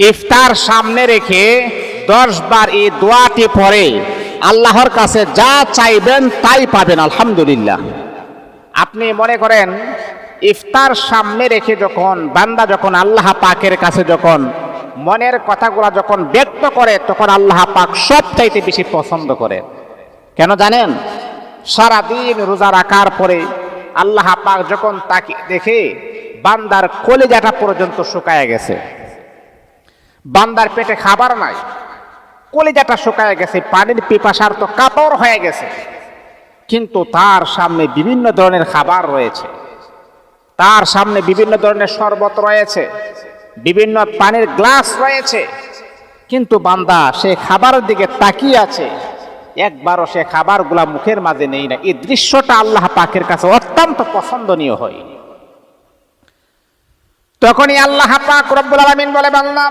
ইফতার সামনে রেখে দশ বার এই দোয়াটি পরে আল্লাহর কাছে যা চাইবেন তাই পাবেন, আলহামদুলিল্লাহ। আপনি মনে করেন, ইফতার সামনে রেখে যখন, বান্দা যখন আল্লাহ পাকের কাছে যখন, মনের কথাগুলো যখন ব্যক্ত করে, তখন আল্লাহ পাক সব চাইতে বেশি পছন্দ করে। কেন জানেন? সারাদিন রোজা রাখার পরে আল্লাহ পাক যখন তাকে দেখে, বান্দার কলেজাটা পর্যন্ত শুকায় গেছে। বান্দার পেটে খাবার নাই। কলিজাটা শুকায় গেছে, পানির পিপাসার তো কাতর হয়ে গেছে। কিন্তু তার সামনে বিভিন্ন ধরনের খাবার রয়েছে। তার সামনে বিভিন্ন ধরনের শরবত রয়েছে, বিভিন্ন পানির গ্লাস রয়েছে। কিন্তু বান্দা সে খাবারের দিকে তাকিয়ে আছে। একবারও সে খাবারগুলা মুখের মাঝে নেই না। এই দৃশ্যটা আল্লাহ পাকের কাছে অত্যন্ত পছন্দনীয় হয়। তখনই আল্লাহ পাক রব্বুল আলামিন বলে, বান্দা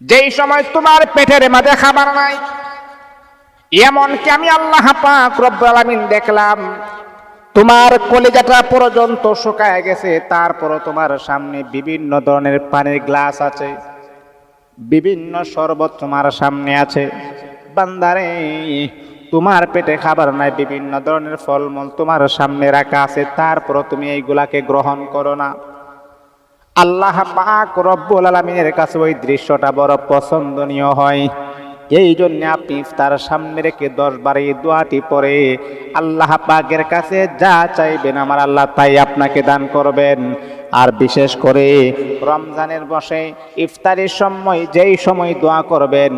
যেই সময় তোমার পেটের মাঝে খাবার নাই, এমনকি আমি আল্লাহ পাক রব্বুল আলামিন দেখলাম, তোমার কলিজাটা পর্যন্ত শুকায় গেছে, তারপরও তোমার সামনে বিভিন্ন ধরনের পানির গ্লাস আছে, বিভিন্ন শরবত তোমার সামনে আছে। বান্দারে, তোমার পেটে খাবার নাই, বিভিন্ন ধরনের ফলমূল তোমার সামনে রাখা আছে, তারপরও তুমি এইগুলাকে গ্রহণ করো না। আল্লাহ পাক রব্বুল আলমিনের কাছে ওই দৃশ্যটা বড় পছন্দনীয় হয়। এই জন্য আপনি তার সামনে রেখে দশ বার এই দোয়াটি পরে আল্লাহ পাকের কাছে যা চাইবেন আমার আল্লাহ তাই আপনাকে দান করবেন। আর বিশেষ করে রমজানের বসে ইফতারির সময় যেই সময় দোয়া করবেন,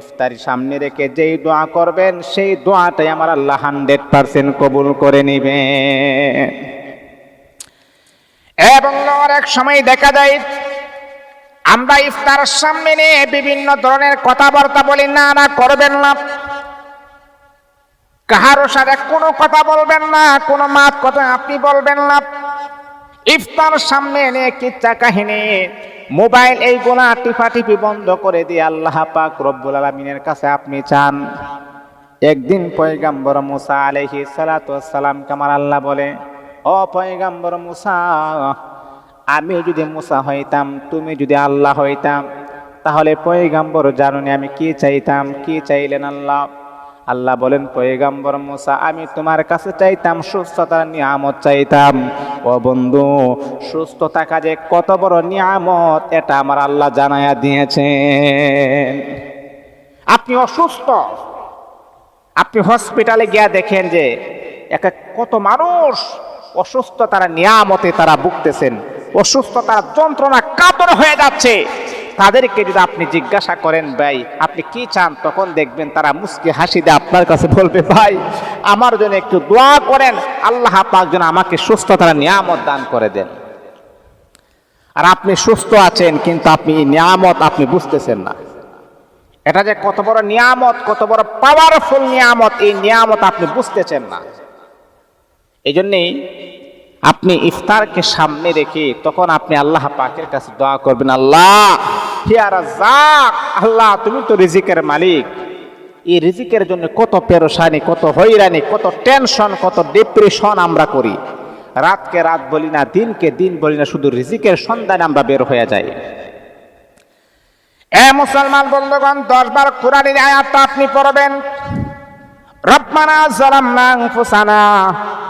ইফতারি সামনে রেখে যেই দোয়া করবেন, সেই দোয়াটাই আমার আল্লাহ হান্ড্রেড পার্সেন্ট কবুল করে নিবেন। এবং অনেক সময় দেখা যায়, আমরা ইফতার সামনে নিয়ে বিভিন্ন ধরনের কথাবার্তা বলি, না না, করবেন না। কাহারো সাথে কোনো কথা বলবেন না, কোনো মাত কথা আপনি বলবেন না। ইফতার সামনে এনে কিচ্ছা কাহিনী, মোবাইল এই গোনা টিফাটিপি বন্ধ করে দিয়ে আল্লাহ পাক রব্বুল আলমিনের কাছে আপনি চান। একদিন পয়গাম্বর মুসা আলহি সালাতাম কামার আল্লাহ বলে ও পয়গাম্বর মুসা, আমি যদি মুসা হইতাম, তুমি যদি আল্লাহ হইতাম, তাহলে পয়গাম্বর জানুনি আমি কি চাইতাম, কি চাইলেন আল্লাহ? আল্লাহ বলেন, পয়গাম্বর মুসা, আমি তোমার কাছে চাইতাম, সুস্থতার নিয়ামত চাইতাম। ও বন্ধু সুস্থ থাকা যে কত বড় নিয়ামত, এটা আমার আল্লাহ জানায়া দিয়েছেন। আপনি অসুস্থ, আপনি হসপিটালে গিয়া দেখেন যে, একা কত মানুষ অসুস্থ তারা নিয়ামতে তারা ভুগতেছেন। অসুস্থ তারা যন্ত্রণা কাতর হয়ে যাচ্ছে। তাদেরকে যদি আপনি জিজ্ঞাসা করেন, ভাই, আপনি কি চান? তখন দেখবেন তারা মুসকি হাসি দিয়ে আপনার কাছে বলবে, ভাই, আমার জন্য একটু দোয়া করেন। আল্লাহ পাক যেন আমাকে সুস্থতার নিয়ামত দান করে দেন। আর আপনি সুস্থ আছেন, কিন্তু আপনি নিয়ামত আপনি বুঝতেছেন না। এটা যে কত বড় নিয়ামত, কত বড় পাওয়ারফুল নিয়ামত, এই নিয়ামত আপনি বুঝতেছেন না। এই জন্যেই আপনি ইফতারকে সামনে রেখে তখন আপনি আল্লাহ পাকের কাছে দোয়া করবেন, আল্লাহ আল্লাহ, তুমি তো রিজিকের মালিক। এই রিজিকের জন্য কত পেরোসানি কত হইরানি কত টেনশন, কত ডিপ্রেশন আমরা করি। রাতকে রাত বলি না, দিনকে দিন বলি না, শুধু রিজিকের সন্ধানে আমরা বের হয়ে যাই। এ মুসলমান বন্ধুগণ দশ বার কোরআনের আয়াতটা আপনি পড়বেন। রব্বানা জালামনা আনফুসানা।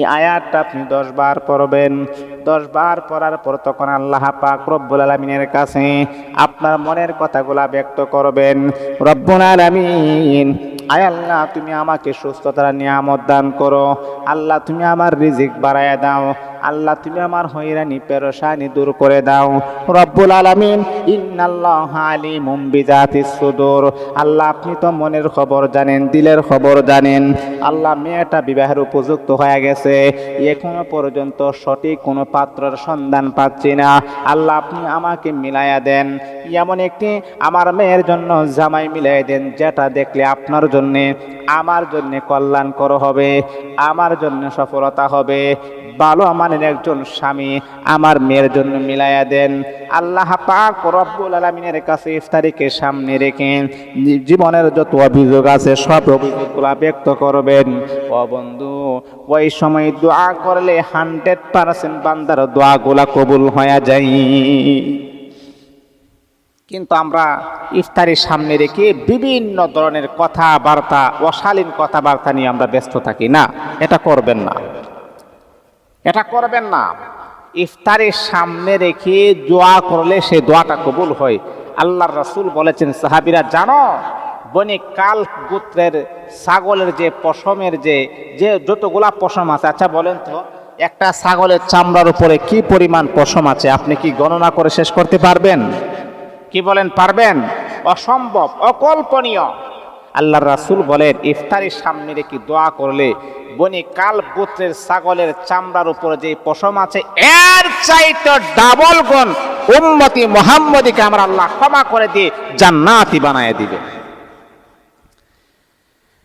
এই আয়াতটা আপনি দশ বার পড়বেন। দশ বার পড়ার পর তখন আল্লাহ পাক রব্বুল আলমিনের কাছে আপনার মনের কথাগুলা ব্যক্ত করবেন। রব্বুল আলমিন, আয় আল্লাহ, তুমি আমাকে সুস্থতার নিয়ামত দান করো। আল্লাহ, তুমি আমার রিজিক বাড়ায় দাও। আল্লাহ, তুমি আমার হইরানি পেরোসানি দূর করে দাও। রব্বুল আলামিন, ইন্নাল্লাহ আলিমুম বিজাতিস সুদূর। আল্লাহ, আপনি তো মনের খবর জানেন, দিলের খবর জানেন। আল্লাহ, মেয়েটা বিবাহের উপযুক্ত হয়ে গেছে। এখনও পর্যন্ত সঠিক কোনো পাত্রের সন্ধান পাচ্ছি না। আল্লাহ, আপনি আমাকে মিলাইয়া দেন। এমন একটি আমার মেয়ের জন্য জামাই মিলাই দেন, যেটা দেখলে আপনার জন্যে, আমার জন্যে কল্যাণকর হবে, আমার জন্য সফলতা হবে। ভালো আমার মানের একজন স্বামী আমার মেয়ের জন্য মিলাইয়া দেন। আল্লাহ পাক রব্বুল আলমিনের কাছে ইফতারিকে সামনে রেখে জীবনের যত অভিযোগ আছে, সব অভিযোগগুলো ব্যক্ত করবেন। ও বন্ধু, ওই সময় দোয়া করলে হান্ড্রেড পার্সেন্ট বান্দার দোয়াগুলা কবুল হয়ে যায়। কিন্তু আমরা ইফতারির সামনে রেখে বিভিন্ন ধরনের কথাবার্তা, অশালীন কথাবার্তা নিয়ে আমরা ব্যস্ত থাকি না। এটা করবেন না। এটা করবেন না। ইফতারের সামনে রেখে দোয়া করলে সে দোয়াটা কবুল হয়। আল্লাহর রাসূল বলেছেন, সাহাবিরা, জানো, বনি কাল গোত্রের ছাগলের যে পশমের যে যে যতগুলা পশম আছে আচ্ছা বলেন তো, একটা ছাগলের চামড়ার উপরে কি পরিমাণ পশম আছে? আপনি কি গণনা করে শেষ করতে পারবেন? কি বলেন, পারবেন? অসম্ভব, অকল্পনীয়। আল্লাহর রাসূল বলেন, ইফতারির সামনে রেখে দোয়া করলে বনি কাল পুত্রের ছাগলের চামড়ার উপরে যে পশম আছে, এর চাইতে ডাবল গুণ উম্মতি মোহাম্মদীকে আমার আল্লাহ ক্ষমা করে দিয়ে জান্নাতি বানায় দিবে।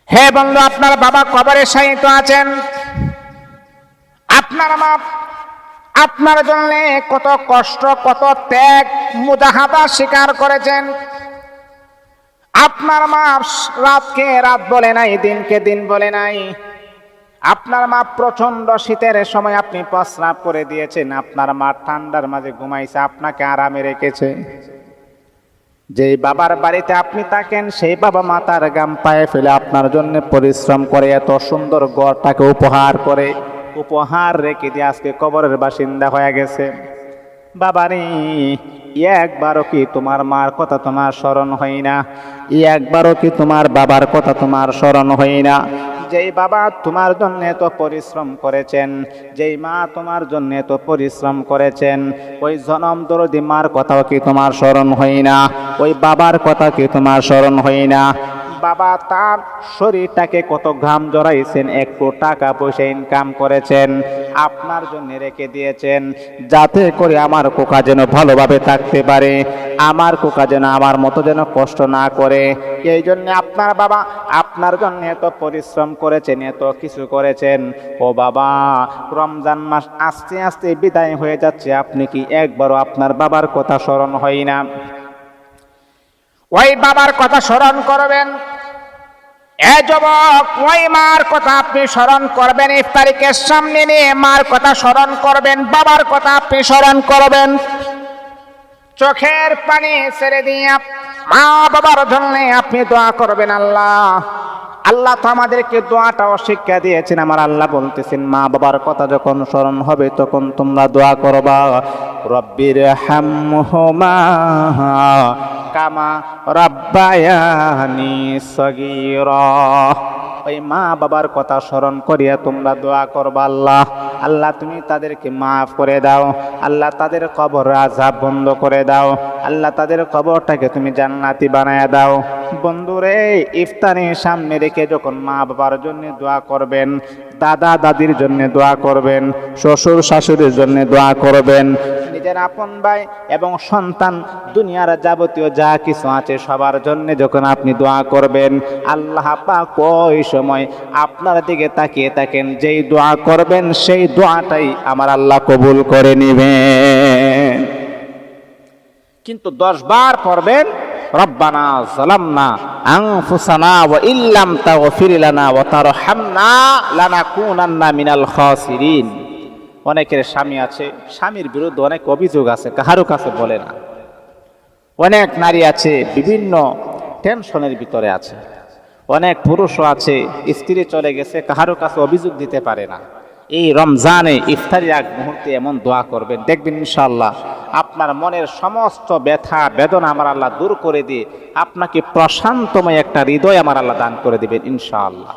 হে বন্ধু, আপনার বাবা কবরে শায়িত আছেন। আপনার মা আপনার জন্য কত কষ্ট, কত ত্যাগ মুজাহাদা স্বীকার করেছেন। আপনার মা রাতকে রাত বলে নাই, দিনকে দিন বলে নাই। আপনার মা প্রচণ্ড শীতের সময় আপনি প্রস্রাব করে দিয়েছেন, আপনার মা ঠান্ডার মাঝে ঘুমাইছে, আপনাকে আরামে রেখেছে। যেই বাবার বাড়িতে আপনি থাকেন, সেই বাবা মাতার গাম পায়ে ফেলে আপনার জন্য পরিশ্রম করে, এত সুন্দর গড়টাকে উপহার করে, উপহার রেখে দিয়ে আজকে কবরের বাসিন্দা হয়ে গেছে। বাবারে একবারও কি তোমার মার কথা তোমার স্মরণ হয় না? একবারও কি তোমার বাবার কথা তোমার স্মরণ হয় না? যেই বাবা তোমার জন্য এত পরিশ্রম করেছেন, যেই মা তোমার জন্য এত পরিশ্রম করেছেন, ওই জনম দরদি মার কথাও কি তোমার স্মরণ হয় না? ওই বাবার কথা কি তোমার স্মরণ হয় না? বাবা তার শরীরটাকে কত ঘাম জড়াইছেন, একটু টাকা পয়সা ইনকাম করেছেন, আপনার জন্য রেখে দিয়েছেন, যাতে করে আমার কোকা যেন ভালোভাবে থাকতে পারে, আমার কোকা যেন আমার মতো যেন কষ্ট না করে। এই জন্য আপনার বাবা আপনার জন্য এত পরিশ্রম করেছেন, এত কিছু করেছেন। ও বাবা, রমজান মাস আস্তে আস্তে বিদায় হয়ে যাচ্ছে, আপনি কি একবারও আপনার বাবার কথা স্মরণ হয় না? ওই বাবার কথা স্মরণ করবেন। এ যুবক, ওই মার কথা আপনি স্মরণ করবেন। ইফতারিকের সামনে নিয়ে মার কথা স্মরণ করবেন, বাবার কথা আপনি স্মরণ করবেন। চোখের পানি ছেড়ে দিয়ে মা বাবার জন্য আপনি দোয়া করবেন আল্লাহ। আল্লাহ তো আমাদেরকে দোয়াটাও শিক্ষা দিয়েছেন। আমার আল্লাহ বলতেছেন, মা বাবার কথা যখন স্মরণ হবে তখন তোমরা দোয়া করবা। রব্বির হামহুমা কামা রব্বায়ানি সগীরা। ওই মা বাবার কথা স্মরণ করিয়া তোমরা দোয়া করবা আল্লাহ। আল্লাহ, তুমি তাদেরকে মাফ করে দাও। আল্লাহ, তাদের কবর আজাব বন্ধ করে দাও। আল্লাহ, তাদের কবরটাকে তুমি জান্নাতি বানায় দাও। বন্ধুরে, ইফতারের সামনে রেখে যখন মা বাবার জন্য দোয়া করবেন, দাদা দাদির জন্য দোয়া করবেন, শ্বশুর শাশুড়ির জন্য দোয়া করবেন, নিজের আপন ভাই এবং সন্তান, দুনিয়ার যাবতীয় যা কিছু আছে সবার জন্য যখন আপনি দোয়া করবেন, আল্লাহ পাক ওই সময় আপনার দিকে তাকিয়ে থাকেন। যেই দোয়া করবেন, সেই দোয়াটাই আমার আল্লাহ কবুল করে নেবেন। কিন্তু দশ বার পড়বেন, রব্বানা জালামনা আনফুসানা ওয়া ইল্লাম তাগফির লানা ওয়া তারহামনা লানাকুনান্না মিনাল খাসিরিন। অনেকের স্বামী আছে, স্বামীর বিরুদ্ধে অনেক অভিযোগ আছে কাহারও কাছে বলে না। অনেক নারী আছে, বিভিন্ন টেনশনের ভিতরে আছে। অনেক পুরুষও আছে, স্ত্রী চলে গেছে কাহারও কাছে অভিযোগ দিতে পারে না। এই রমজানে ইফতারি এক মুহূর্তে এমন দোয়া করবেন, দেখবেন ইনশাল্লাহ আপনার মনের সমস্ত ব্যথা, বেদনা আমার আল্লাহ দূর করে দিয়ে আপনাকে প্রশান্তময় একটা হৃদয় আমার আল্লাহ দান করে দেবেন ইনশাআল্লাহ।